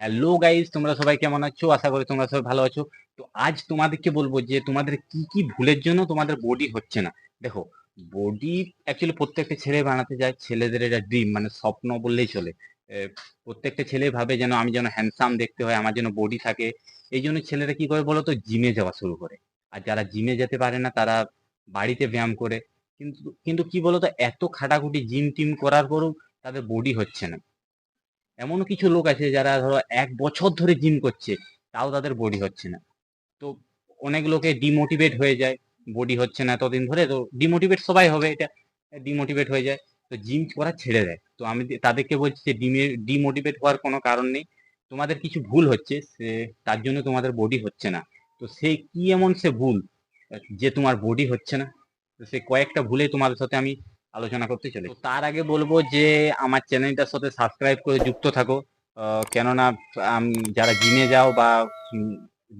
Hello guys তোমরা সবাই কেমন আছো? আশা করি তোমরা সবাই ভালো আছো। তো আজ তোমাদেরকে বলব যে, তোমাদের কি কি ভুলের জন্য তোমাদের বডি হচ্ছে না। দেখো বডি অ্যাকচুয়ালি প্রত্যেকটা ছেলে বানাতে যায়, ছেলেদের এটা ড্রিম মানে স্বপ্ন বললেই চলে। প্রত্যেকটা ছেলে ভাবে যেন আমি যেন হ্যান্ডসাম দেখতে হয়, আমার যেন বডি থাকে। এই জন্য ছেলেরা কি করে বলো তো জিমে যাওয়া শুরু করে। আর যারা জিমে যেতে পারে না, তারা বাড়িতে ব্যায়াম করে। কিন্তু কিন্তু কি বলতো? এত খাটাখুটি জিম টিম করার পরেও তাদের বডি হচ্ছে না। এমনও কিছু লোক আছে যারা ধরো এক বছর ধরে জিম করছে, তাও তাদের বডি হচ্ছে না। তো অনেক লোকে ডিমোটিভেট হয়ে যায় বডি হচ্ছে না এতদিন ধরে, তো ডিমোটিভেট সবাই হবে, এটা ডিমোটিভেট হয়ে যায়। তো জিম করা ছেড়ে দেয়। তো আমি তাদেরকে বলছি যে ডিমে ডিমোটিভেট হওয়ার কোনো কারণ নেই। তোমাদের কিছু ভুল হচ্ছে, সে, তার জন্য তোমাদের বডি হচ্ছে না। তো সে কি এমন সে ভুল, যে তোমার বডি হচ্ছে না? তো সে কয়েকটা ভুলে তোমাদের সাথে আমি আলোচনা করতে চলে তার আগে বলব যে, আমার চ্যানেলটার সাথে সাবস্ক্রাইব করে যুক্ত থাকো। কেননা যারা জিমে যাও বা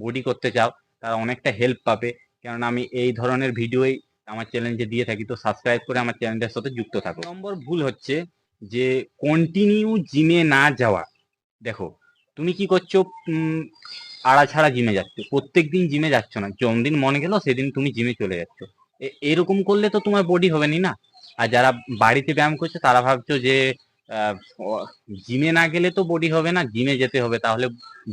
বডি করতে চাও, তারা অনেকটা হেল্প পাবে। কেননা, আমি এই ধরনের ভিডিওই আমার চ্যানেলে দিয়ে থাকি, তো সাবস্ক্রাইব করে আমার চ্যানেলটার সাথে যুক্ত থাকো। নম্বর ভুল হচ্ছে যে কন্টিনিউ জিমে না যাওয়া। দেখো, তুমি কি করছ আড়া ছাড়া জিমে যাচ্ছ। প্রত্যেক দিন জিমে যাচ্ছ না। দিন মনে গেল, সেদিন তুমি জিমে চলে যাচ্ছ। এরকম করলে তো তোমার বডি হবে না? আর যারা বাড়িতে ব্যায়াম করছে, তারা ভাবছ যে জিমে না গেলে তো বডি হবে না, জিমে যেতে হবে। তাহলে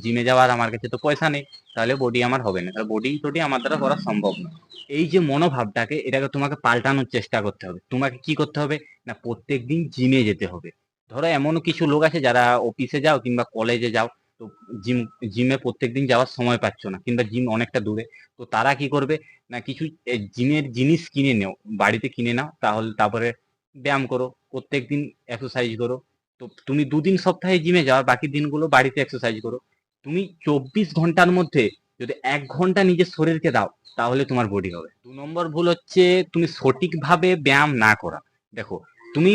জিমে যাওয়ার আমার কাছে তো পয়সা নেই, তাহলে বডি আমার হবে না। বডি টডি আমার দ্বারা করা সম্ভব না। এই যে মনোভাবটাকে, এটাকে তোমাকে পাল্টানোর চেষ্টা করতে হবে। তোমাকে কি করতে হবে? না প্রত্যেক দিন জিমে যেতে হবে। ধরো এমন কিছু লোক আছে যারা অফিসে যাও কিংবা কলেজে যাও তো জিম জিমে প্রত্যেকদিন যাওয়ার সময় পাচ্ছ না, কিংবা জিম অনেকটা দূরে। তো তারা কি করবে? না, কিছু জিমের জিনিস কিনে নেও, বাড়িতে কিনে নাও, তাহলে, তারপরে ব্যায়াম করো প্রত্যেক দিন এক্সারসাইজ করো। তো তুমি দুদিন সপ্তাহে জিমে যাও বাকি দিনগুলো বাড়িতে এক্সারসাইজ করো। তুমি চব্বিশ ঘণ্টার মধ্যে যদি এক ঘণ্টা নিজের শরীরকে দাও, তাহলে তোমার বডি হবে। দু নম্বর ভুল হচ্ছে, তুমি সঠিকভাবে ব্যায়াম না করা। দেখো, তুমি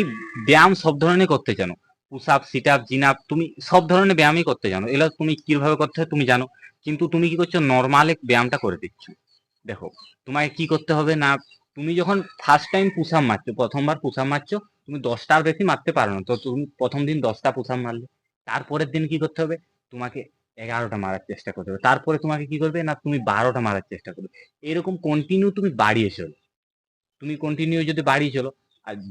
ব্যায়াম সব ধরনের করতে জানো। Push up sit up chin up তুমি সব ধরনের ব্যায়ামই করতে জানো। এগুলো তুমি কীভাবে করতে তুমি জানো। কিন্তু তুমি কি করছ? নর্মাল ব্যায়ামটা করে দিচ্ছ। দেখো, তোমাকে কি করতে হবে না, তুমি যখন ফার্স্ট টাইম পুশ আপ মারছো, প্রথমবার পুশ আপ মারছো, তুমি দশটার বেশি মারতে পারো না। তো তুমি প্রথম দিন দশটা পুশ মারলে। তারপরের দিন কি করতে হবে? তোমাকে এগারোটা মারার চেষ্টা করতে হবে। তারপরে তোমাকে কি করবে? না, তুমি বারোটা মারার চেষ্টা করবে। এরকম কন্টিনিউ তুমি বাড়িয়ে চলো। তুমি কন্টিনিউ যদি বাড়িয়ে চলো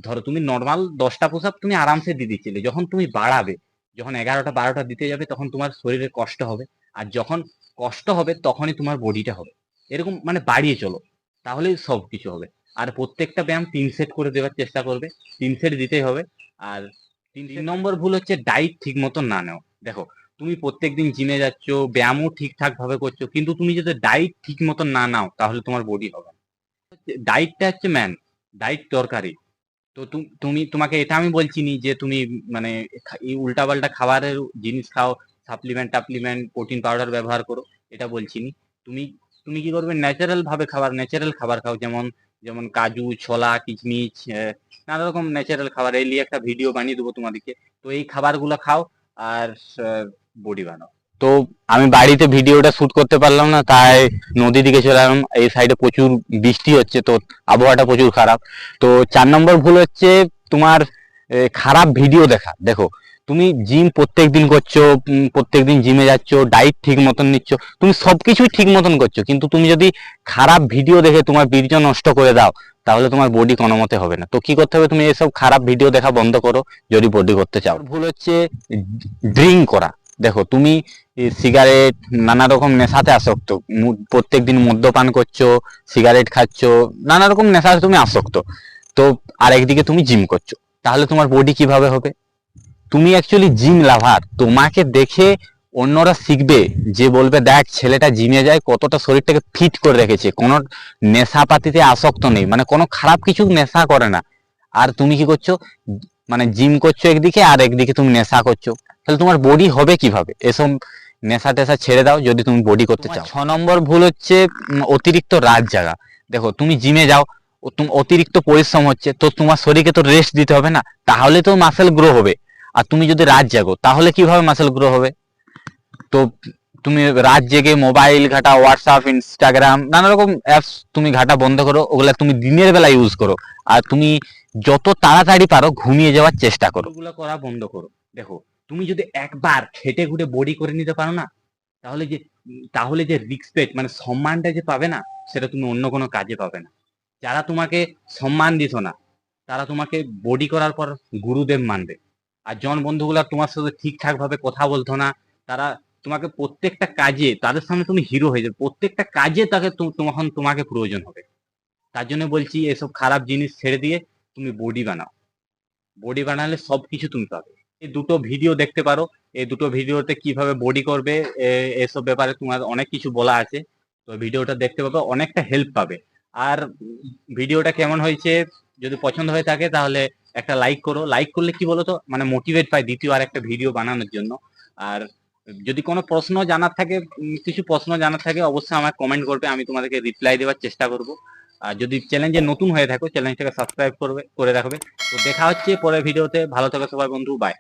ধরো তুমি নর্মাল দশটা পুশ আপ তুমি আরামসে দিয়ে দিচ্ছিলে। যখন তুমি বাড়াবে যখন এগারোটা বারোটা দিতে যাবে তখন তোমার শরীরে কষ্ট হবে। আর যখন কষ্ট হবে তখনই তোমার বডিটা হবে। এরকম মানে বাড়িয়ে চলো। তাহলেই সব কিছু হবে। আর প্রত্যেকটা ব্যায়াম তিন সেট করে দেওয়ার চেষ্টা করবে। তিন সেট দিতেই হবে। আর তিন নম্বর ভুল হচ্ছে ডাইট ঠিক মতো না নেও দেখো তুমি প্রত্যেকদিন জিমে যাচ্ছ ব্যায়ামও ঠিকঠাক ভাবে করছ কিন্তু তুমি যদি ডাইট ঠিক মতো না নাও তাহলে তোমার বডি হবে না। ডাইটটা হচ্ছে ম্যান ডাইট দরকারি তো তুম- তুমি, তোমাকে এটা আমি বলছি নি যে তুমি মানে এই উল্টাপাল্টা খাবারের জিনিস খাও সাপ্লিমেন্ট টাপ্লিমেন্ট প্রোটিন পাউডার ব্যবহার করো, এটা বলছি নি তুমি তুমি কি করবে? ন্যাচারাল ভাবে খাবার ন্যাচারাল খাবার খাও, যেমন যেমন কাজু, ছোলা কিচমিচ নানা রকম ন্যাচারাল খাবার। এই নিয়ে একটা ভিডিও বানিয়ে দেবো তোমাদেরকে। তো এই খাবারগুলো খাও আর বডি বানাও। তো আমি বাড়িতে ভিডিওটা শুট করতে পারলাম না, তাই নদী দিকে চলে এলাম। এই সাইডে প্রচুর বৃষ্টি হচ্ছে, তো আবহাওয়াটা প্রচুর খারাপ। তো চার নম্বর ভুল হচ্ছে তোমার খারাপ ভিডিও দেখা। দেখো, তুমি জিম প্রত্যেক দিন করছ প্রত্যেক দিন জিমে যাচ্ছ ডাইট ঠিক মতন নিচ্ছ, তুমি সবকিছুই ঠিক মতন করছ। কিন্তু তুমি যদি খারাপ ভিডিও দেখে তোমার বীর্য নষ্ট করে দাও, তাহলে তোমার বডি কোনো মতে হবে না। তো কি করতে হবে? তুমি এসব খারাপ ভিডিও দেখা বন্ধ করো, যদি বডি করতে চাও। ভুল হচ্ছে ড্রিঙ্ক করা। দেখো, তুমি সিগারেট নানা রকম নেশাতে আসক্ত। প্রত্যেক দিন মদ্যপান করছ সিগারেট খাচ্ছো নানা রকম নেশাতে তুমি আসক্ত। তো আরেকদিকে তুমি জিম করছ। তাহলে তোমার বডি কীভাবে হবে? তুমি অ্যাকচুয়ালি জিম লাভার তোমাকে দেখে অন্যরা শিখবে যে বলবে, দেখ, ছেলেটা জিমে যায়, কতটা শরীরটাকে ফিট করে রেখেছে। কোনো নেশাপাতিতে আসক্ত নেই মানে কোনো খারাপ কিছু নেশা করে না। আর তুমি কি করছ? মানে জিম করছ একদিকে আর একদিকে তুমি নেশা করছ। তাহলে তোমার বডি হবে কীভাবে? এসব নেশা টেশা ছেড়ে দাও যদি তুমি বডি করতে চাও। ছ নম্বর ভুল হচ্ছে অতিরিক্ত রাত জাগা। দেখো তুমি জিমে যাও অতিরিক্ত পরিশ্রম হচ্ছে তো তোমার শরীরকে তো রেস্ট দিতে হবে না তাহলে তো মাসেল গ্রো হবে। আর তুমি যদি রাত জাগো তাহলে কীভাবে মাসেল গ্রো হবে? তো তুমি রাত জেগে মোবাইল ঘাটা হোয়াটসঅ্যাপ ইনস্টাগ্রাম নানা রকম অ্যাপস তুমি ঘাটা বন্ধ করো, ওগুলা তুমি দিনের বেলা ইউজ করো। আর তুমি যত তাড়াতাড়ি পারো ঘুমিয়ে যাওয়ার চেষ্টা করো। ওগুলো করা বন্ধ করো। দেখো, তুমি যদি একবার খেটে খুটে বডি করে নিতে পারো না, তাহলে যে তাহলে যে রিসপেক্ট মানে সম্মানটা যে পাবে না, সেটা তুমি অন্য কোনো কাজে পাবে না। যারা তোমাকে সম্মান দিত না, তারা তোমাকে বডি করার পর গুরুদেব মানবে। আর জন বন্ধুগুলা তোমার সাথে ঠিকঠাক ভাবে কথা বলতো না, তারা তোমাকে প্রত্যেকটা কাজে তাদের সামনে তুমি হিরো হয়ে যাবে। প্রত্যেকটা কাজে তাকে তখন তোমাকে প্রয়োজন হবে। তার জন্য বলছি এসব খারাপ জিনিস ছেড়ে দিয়ে তুমি বডি বানাও। বডি বানালে সব কিছু তুমি পাবে। এই দুটো ভিডিও দেখতে পারো। এই দুটো ভিডিওতে কীভাবে বডি করবে এসব ব্যাপারে তোমার অনেক কিছু বলা আছে। তো ভিডিওটা দেখতে পাবে, অনেকটা হেল্প পাবে। আর ভিডিওটা কেমন হয়েছে, যদি পছন্দ হয়ে থাকে তাহলে একটা লাইক করো। লাইক করলে কি বলো তো মানে মোটিভেট পায় দ্বিতীয় আর একটা ভিডিও বানানোর জন্য। আর যদি কোনো প্রশ্ন জানার থাকে কিছু প্রশ্ন জানার থাকে, অবশ্যই আমাকে কমেন্ট করবে, আমি তোমাদেরকে রিপ্লাই দেওয়ার চেষ্টা করব। আর যদি চ্যালেঞ্জে নতুন হয়ে থাকো চ্যালেঞ্জটাকে সাবস্ক্রাইব করবে, করে রাখবে। তো দেখা হচ্ছে পরের ভিডিওতে ভালো থাকো সবাই বন্ধু বাই